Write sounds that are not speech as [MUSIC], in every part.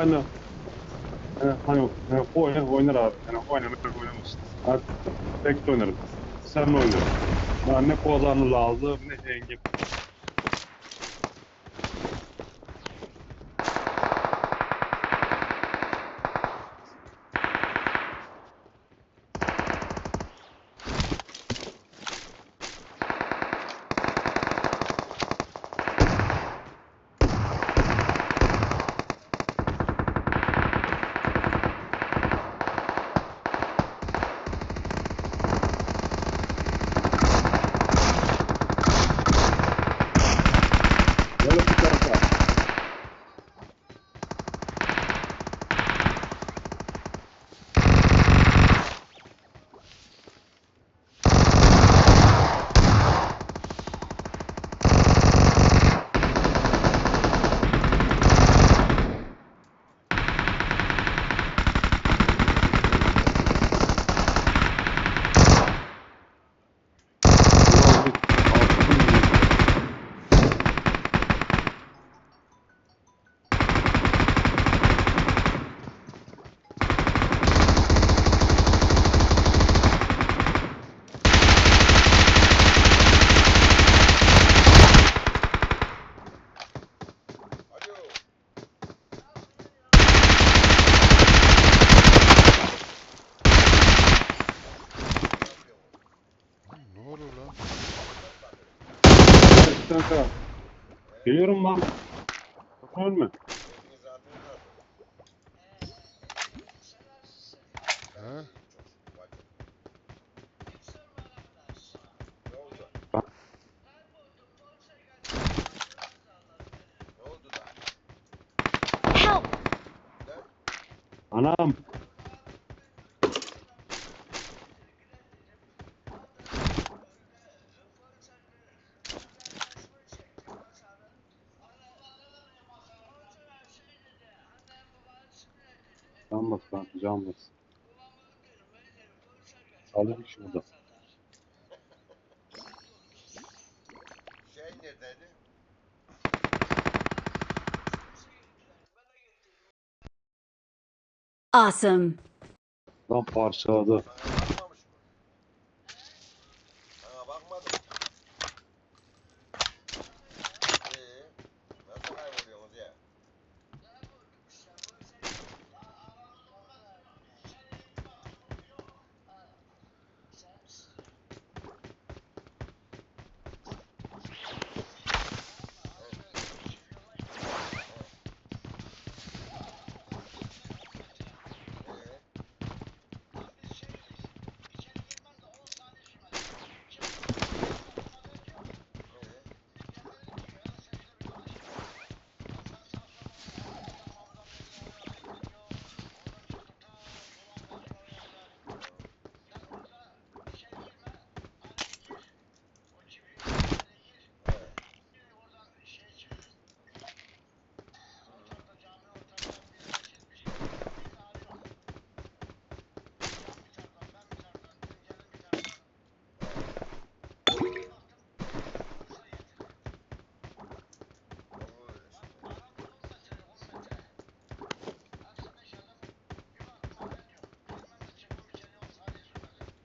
aynı yani hani yani oynar, oynar abi. Yani oynamak oynamış. Artık tek oynarım. Sen oynuyorsun? Bana ne kozanlı lazım ne engin. Böyle bir tarafa. Alo. Ne oluyor lan? Tarafa. Geliyorum lan. Ölme. Hepiniz adınız adı. He? Ne oldu? Bak. Ne oldu da? Help! Ne? Anam. Can bas lan, can bas. Aldık şurada. Şey neredeydi? Awesome. Lan parçaladı.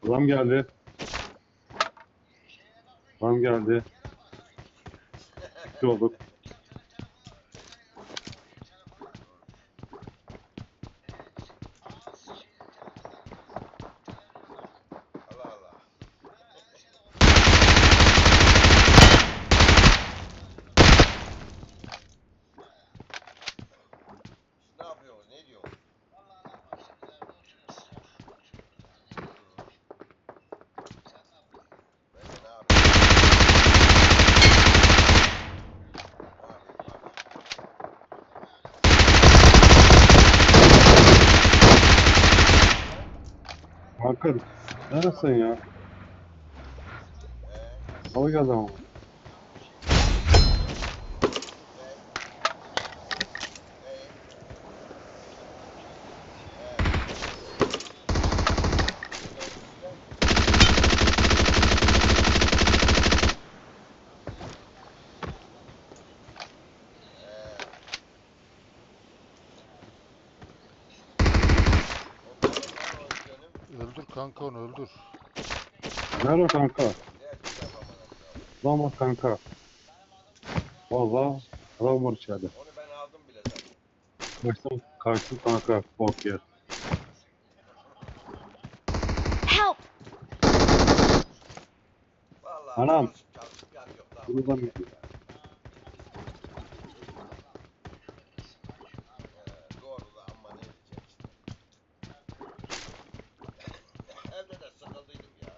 Adam geldi. Adam geldi. İki olduk. Allah Allah. Siz ne yapıyorsunuz? Ne diyorsunuz? Ben de ne yapayım? Ne yapayım? Hakan. Neresin ya? Ee, Hava Nerede kanka? Bak kanka. Valla var içeride. Onu ben aldım bile zaten. Kaçtım kaçtım kanka kork yer. Help! Vallahi Anam. çalışıp çalışıp yan yok daha. Buradan gidiyor. Ee, Doğru da amma ne diyecek işte. Evde de sıkıldıydım ya.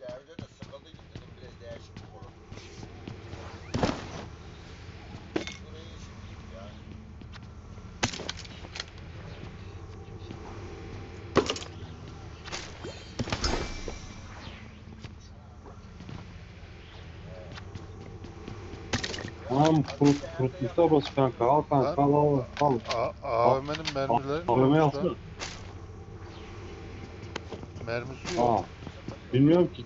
Ya evde de sıkıldıydım dedim biraz değişiklik olur. Burayı şimdi ya. Tamam kurut, kurutmuşlar burası kanka. Al kanka al al al. AVM'nin mermileri AVM alsana. Mermisi yok. Aa. Bilmiyorum ki.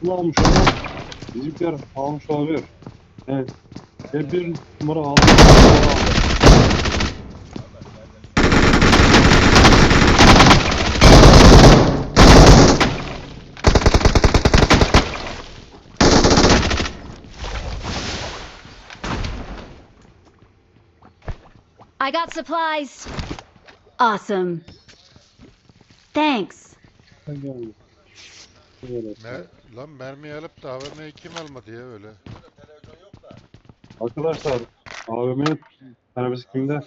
Kim almış onu? Bizimkiler almış olabilir. Evet. Ben bir numara aldım. I got supplies. Awesome. Thanks. Mer lan mermi alıp da AVM'yi kim almadı ya öyle? Arkadaşlar AVM'nin mermisi kimde?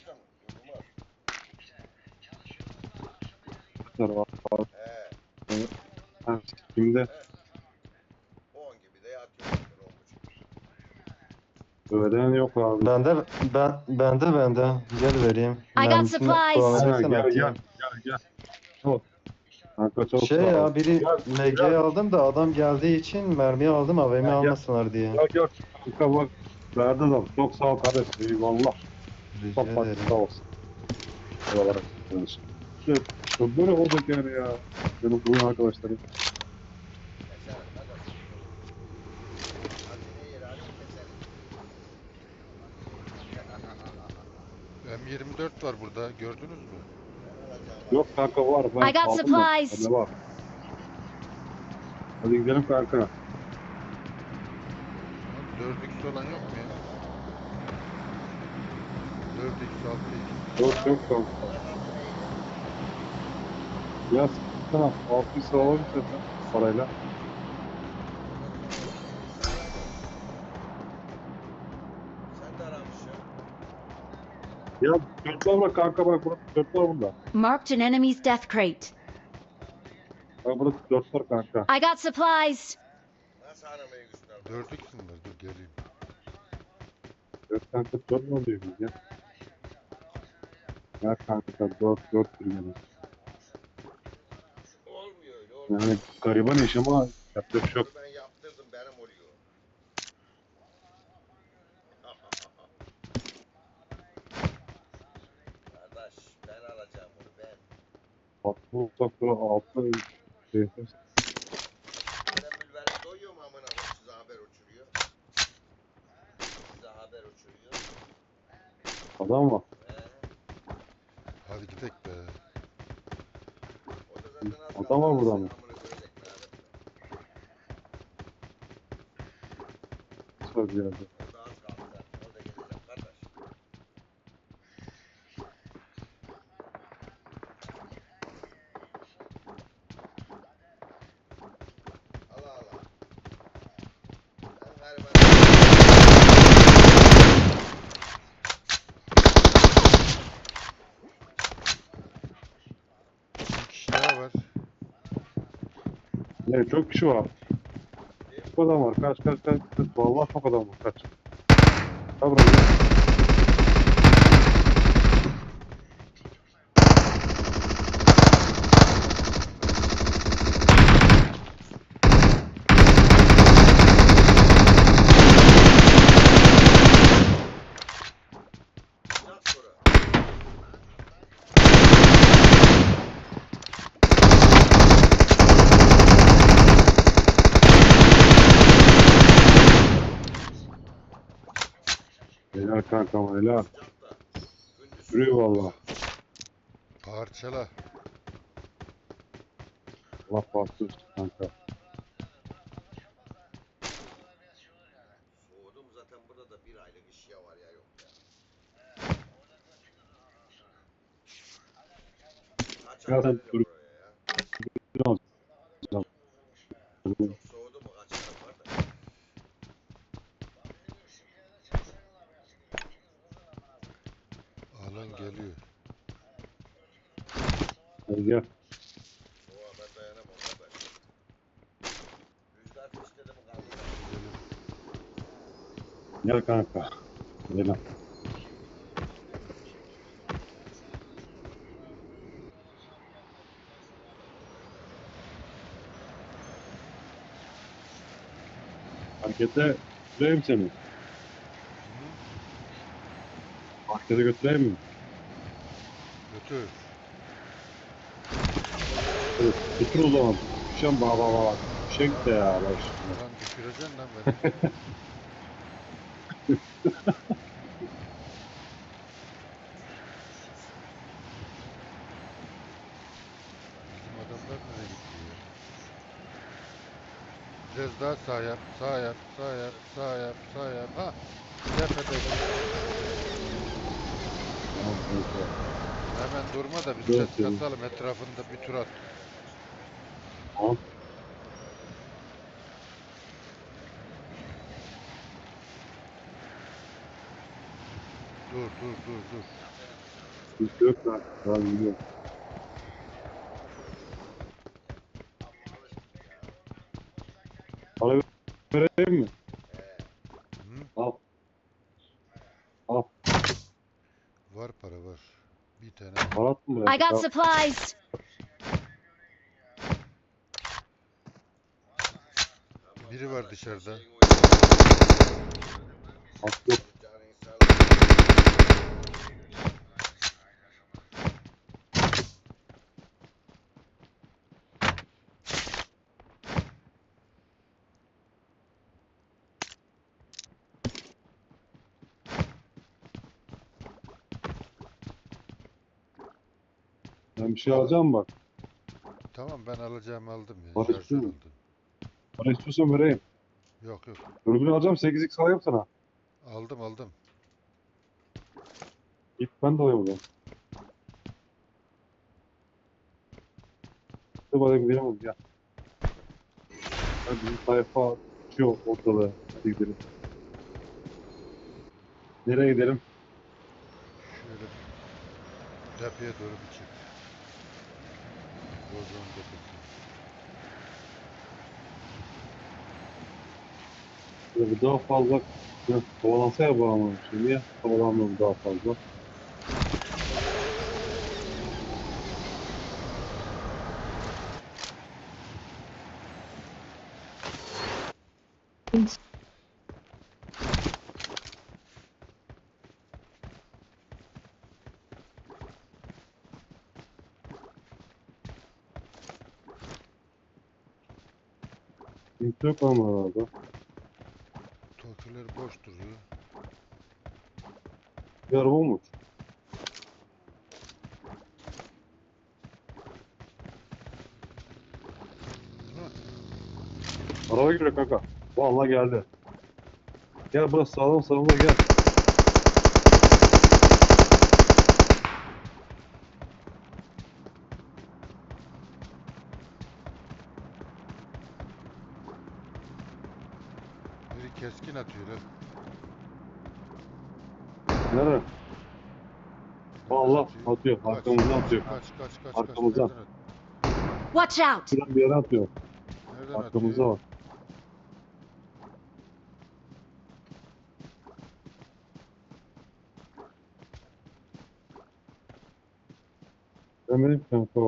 Arkadaşlar var. He. Mermisi kimde? Öğren yok abi. Bende ben bende bende gel vereyim. I got Mermisini supplies. Aynen, gel atayım. gel gel gel. Çok. Kanka çok Şey sağ ol. ya biri Gel, MG gel. aldım da adam geldiği için mermiyi aldım AVM gel. almasınlar diye. Gel gel. Kanka bak. Verdi adam. Çok sağ ol kardeşim. Eyvallah. Rica Çok ederim. sağ olsun. Eyvallah. Çok böyle olacak yani ya. Benim bu arkadaşlarım. Keser. Hadi. Hadi ne yeri hadi keser. M24 var burada gördünüz mü? Yok kanka var. Ben I got aldım da. supplies. Bende var. Hadi gidelim kanka. Lan 4x olan yok mu ya? 4x 6x. Yok yok kanka. Ya sana 600 lira alabilir misin parayla? Sen de var kanka bak burada dörtler burada. Marked an enemy's death crate. Bak burada dörtler kanka. I got supplies. Nasıl aramayı güçler? 4x'in var dur geleyim. Dört kanka dört mü oluyor biz ya? Ya kanka dört dört bir olmuyor. Yani gariban iş ama yapacak bir şey yok. Ben yaptırdım benim oluyor. Kardeş ben alacağım bunu ben. Amına koyayım size haber uçuruyor. Size haber uçuruyor. Adam var. Hadi gidelim be. o da zaten az Adam var kaldı, burada sen mı? amına koyacak beraber. Söz geldi. Orada az kaldı zaten. Orada geleceğim kardeş. Allah Allah. Ben gariban. Bir kişi daha var. Ne çok kişi var. Çok adam var. Kaç kaç kaç. kaç. Vallahi çok adam var. Kaç. Ha kankam helal. Sürüyor valla. Parçala. Allah bastı kanka. Soğudum zaten burada da bir aylık iş ya var ya yok ya. Kaç Ya sen geliyor dur. buraya ya? Çok soğudu mu kaç ay var da. Alan geliyor. Hadi gel. Soğuğa ben dayanamam ben. Rüzgar testede mi kaldı? Gel kanka. Gel. Markete götüreyim seni. Markete götüreyim mi? Götür. Evet, götür o zaman. Düşen baba baba. Düşen de ya aşkına. Lan düşüreceksin lan beni. Bizim adamlar nereye ya? Biraz daha sağ yap, sağ yap, sağ yap, sağ yap, sağ yap. Ha! Tepede. Hemen durma da Evet, ses kasalım etrafında bir tur at. Tamam. Dur dur dur dur. Yok lan. Gidiyorum. Para vereyim mi? Hı? Al. Al. Var para var. Bir tane. Para attım buraya. I got Al. supplies. Biri var dışarıda. Yok. Ben bir şey alacağım bak. Tamam ben alacağımı aldım ya. Üstü mü? aldım. Para istiyorsan vereyim. Yok yok. Dürbün alacağım 8x alayım sana. Aldım aldım. Git ben de alayım o zaman. Hadi bana gidelim oğlum gel. Hadi bizim tayfa uçuyor ortalığı. Hadi gidelim. Nereye gidelim? Şöyle tepeye doğru bir çık. Bozağın tepesi. Böyle daha fazla kovalansa ya şimdi niye kovalanmıyor daha fazla? Kimse yok ama herhalde. Tokiler boş duruyor. Bir araba olmuş. Araba geliyor kanka. Vallahi geldi. Gel burası sağlam sağlam gel. Keskin atıyor lan. Nerede? Vallahi atıyor. Kaç, Arkamızdan atıyor. Kaç kaç kaç. Arkamızdan. Kaç. Watch out. Bir yere atıyor. nereden Arkamızda atıyor? var. Demedim kanka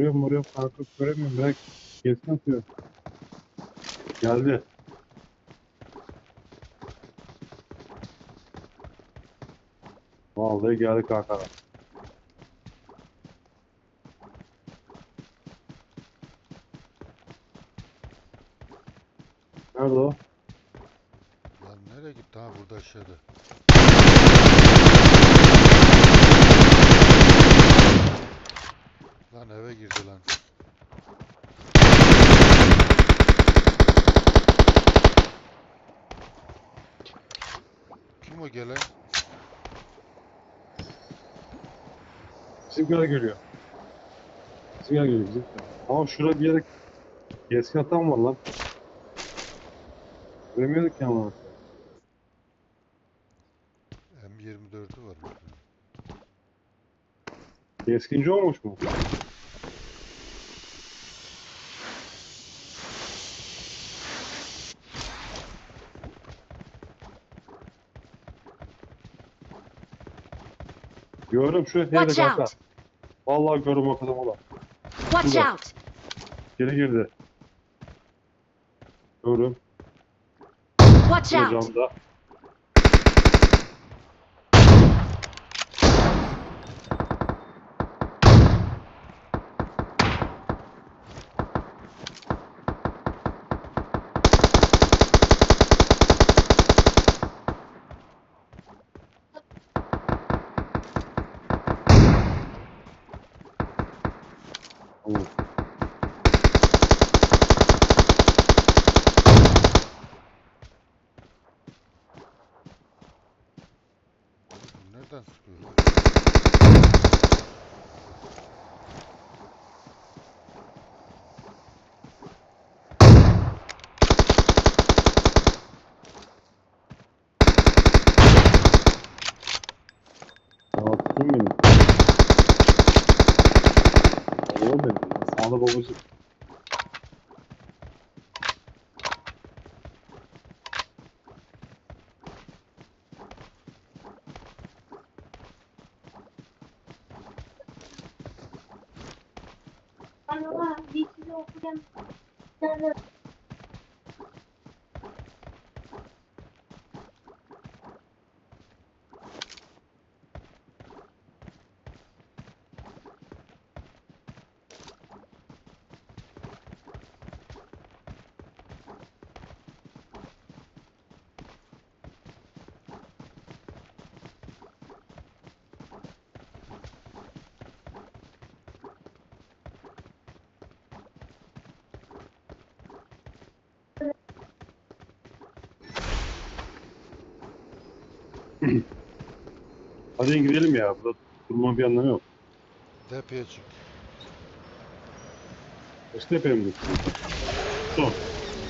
valla. Arıyorum arıyorum kanka göremiyorum. Belki kesin atıyor. Geldi. Vallahi geldi kanka. Nerede o? Lan Nereye gitti ha burada aşağıda. Lan eve girdi lan. Kim o gelen? Bizimkiler geliyor. Bizimkiler geliyor bizimkiler. Ama şurada bir yere eski atan var lan. Göremiyorduk ki ama. M24'ü var. Keskinci olmuş mu? Gördüm şu yerde Watch kanka. out! Vallahi gördüm o kadar ola. Watch Şurada. out! Geri girdi. Gördüm. Watch out! Hocamda. Tamam. Bu Nereden sıkıyor ボブス。あの、は、日常、普段、なん。Hadi gidelim ya. Burada durmanın bir anlamı yok. Tepeye çık. İşte yapayım bu. Son.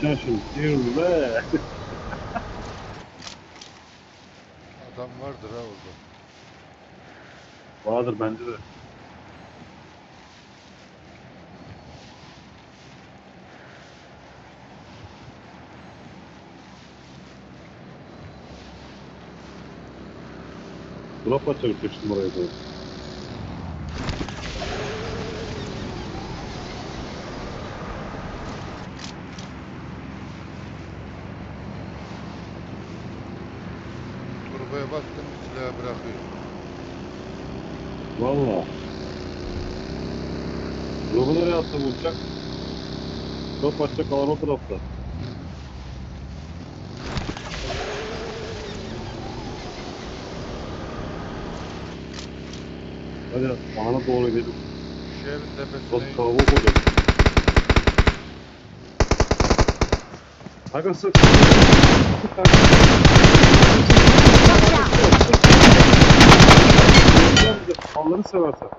Sen şimdi. Be. Adam vardır ha orada. Vardır bence de. Drop atacak kaçtım oraya doğru. Turboya bastım silahı bırakıyor. Valla. Drop'u nereye attı bu uçak? Drop atacak alan o tarafta. Hadi bana doğru gidelim. Evin Biraz tepesine kalabalık olacak. Kanka sık. Sık kanka. Watch out! Allah'ını seversen.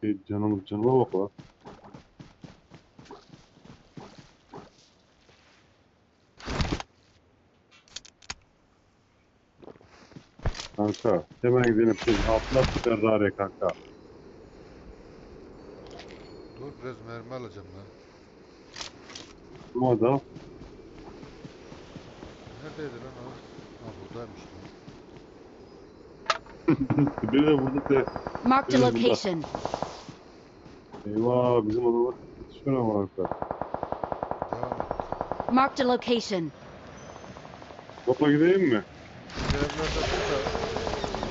Şey, canım canıma bak lan. Kanka hemen gidelim. Şimdi atlat Ferrari kanka. Dur biraz mermi alacağım lan. Bu adam Neredeydi lan o? Ha buradaymış lan. [LAUGHS] bir de burada de Marked a Biraz burada. location. eyvah bizim adamlar yetişiyor ama kanka. Devam et. Marked a location. Topa gideyim mi? Şu evlerde dur da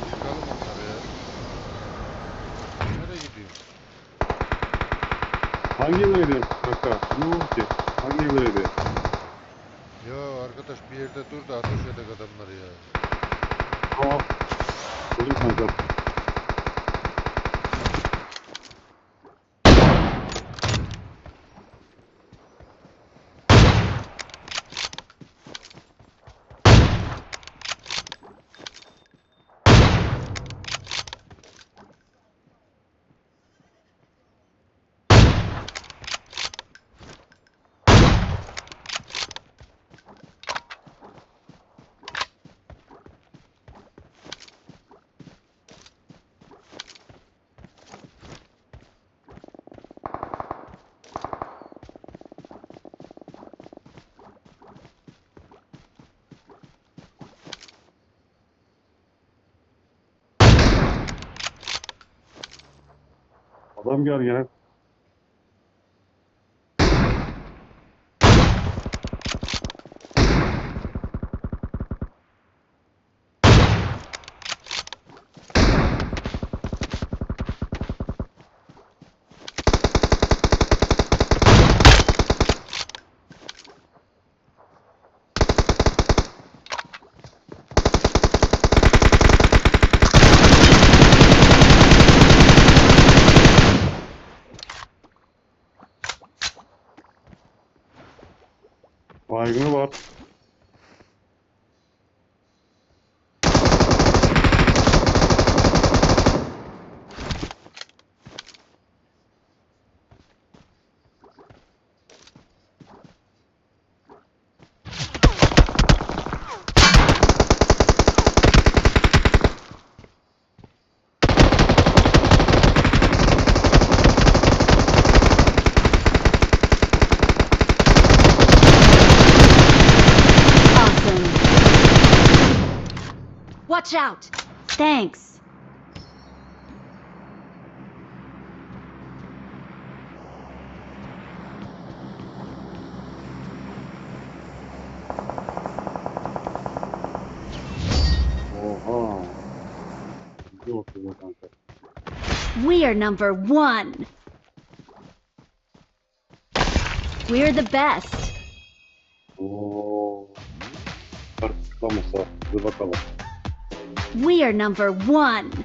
çıkalım onları ya. Nereye gidiyorsun? Hangi evdeydi kanka? Ne oldu ki? Hangi evdeydi? Ya arkadaş bir yerde dur da ateş edek adamları ya. Tamam. Dedim kanka. Adam gel gene. Baygını var. Thanks. We are number one. We're the best. Oh. We are number one.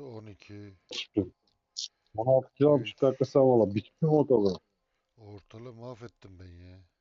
16, 12. 16 kilo almış kanka sağ ol. Bitti mi o tabi? Ortalığı mahvettim ben ya.